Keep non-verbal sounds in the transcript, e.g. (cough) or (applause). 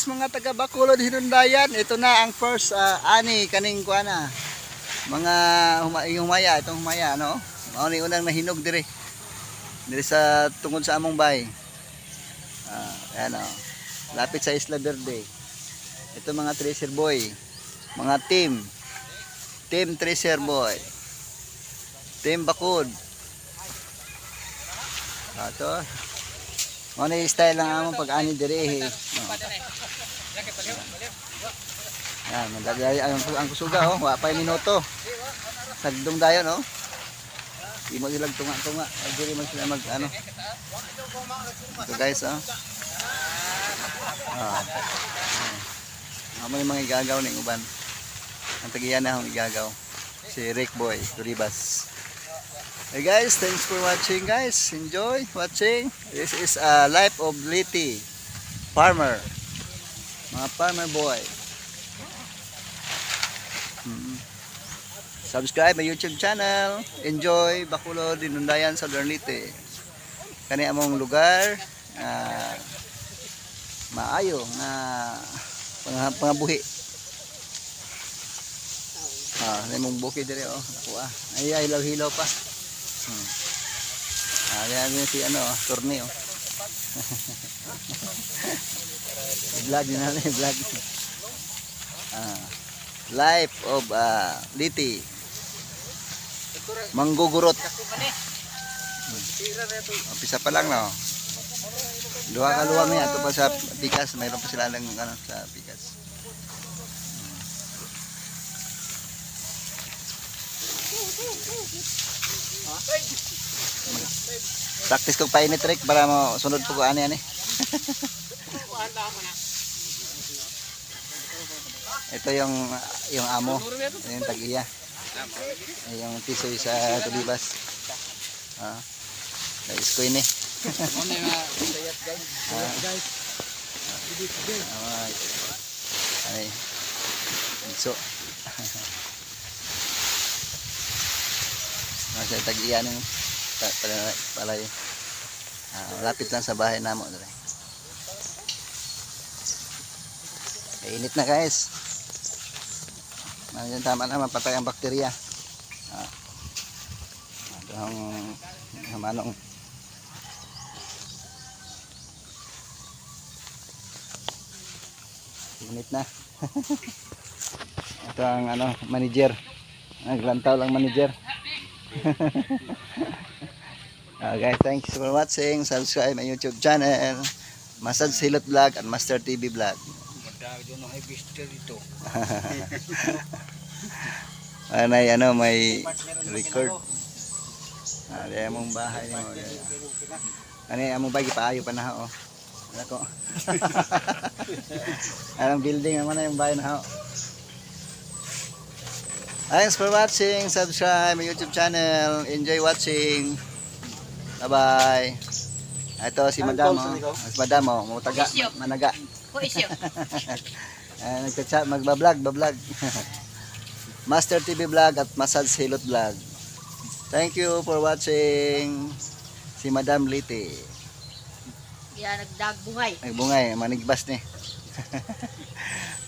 guys, mga taga Bacolod Hinundayan, ito na ang first ah, ani kaning kuana. Mga huma humaya, itong humaya no. Mao ni unang nahinog dire. Dire sa tungod sa among bay. Ah, ayan oh. Lapit sa Isla Verde. Ito mga treasure boy. Mga team. Team treasure boy. Team Bakod. Ah, ito. Ano yung style lang among pag-ani dire eh. Oh. Yan, mandagay ang, ang kusuga oh, wa pa minuto. Sagdong dayon oh. Di mo silang tunga-tunga. Diri man sila mag ano. Ito guys oh. Ah. Amo yung mga igagaw ng uban. Ang tagiyan na akong igagaw. Si Rick Boy, Turibas. Hey guys, thanks for watching guys. Enjoy watching. This is a life of Liti. Farmer. Mga farmer boy. Mm. Subscribe my YouTube channel. Enjoy Bacolod Dinundayan Southern Liti. Kani among lugar ah, maayo nga pang pangabuhi. Ah, may mong buki dire oh. Ah. Ay ay hilaw pa. Hmm. Ah, yan yun si ano, torneo. (laughs) vlog din natin, vlog. Ah, life of ah, Liti. Manggugurot. Hmm. Umpisa pa lang, no? Duha ka luwang niya. Ito pa sa pikas. Mayroon pa sila ng ano, sa pikas. Practice kong painit Rick para mo sunod po ko yan eh. (laughs) Ito yung yung amo, yung tag-iya. Yung tisoy sa tulibas. Ah. Guys ko ini. (laughs) Ah. Ay. So. (laughs) Nasa tag-iya ng pa- pala- palay. Ah, lapit lang sa bahay namo dire. Kainit na guys. Nandiyan tama na mapatay ang bakterya. Ah. Ang hamanong Init na. (laughs) Ito ang ano, manager. Naglantaw lang manager. (laughs) Guys, thanks for watching. Subscribe my YouTube channel. Masad Silot Vlog at Master TV Vlog. Madagyo ng ibister dito. Ano ano, may record. Ah, di mong bahay mo. Ano among bagi paayo pa na ho. Ano ko? (laughs) (laughs) Anong building naman na yung bahay na ho. Thanks for watching. Subscribe my YouTube channel. Enjoy watching. Bye-bye. Ito si Madam. Oh. Si Madam, oh. Mutaga, managa. Ko isyo. (laughs) Ah, nagchat, magbablog, bablog. (laughs) Master TV Vlog at Massage Hilot Vlog. Thank you for watching si Madam Liti. Kaya nagdag buhay. Nagbungay, manigbas ni. (laughs)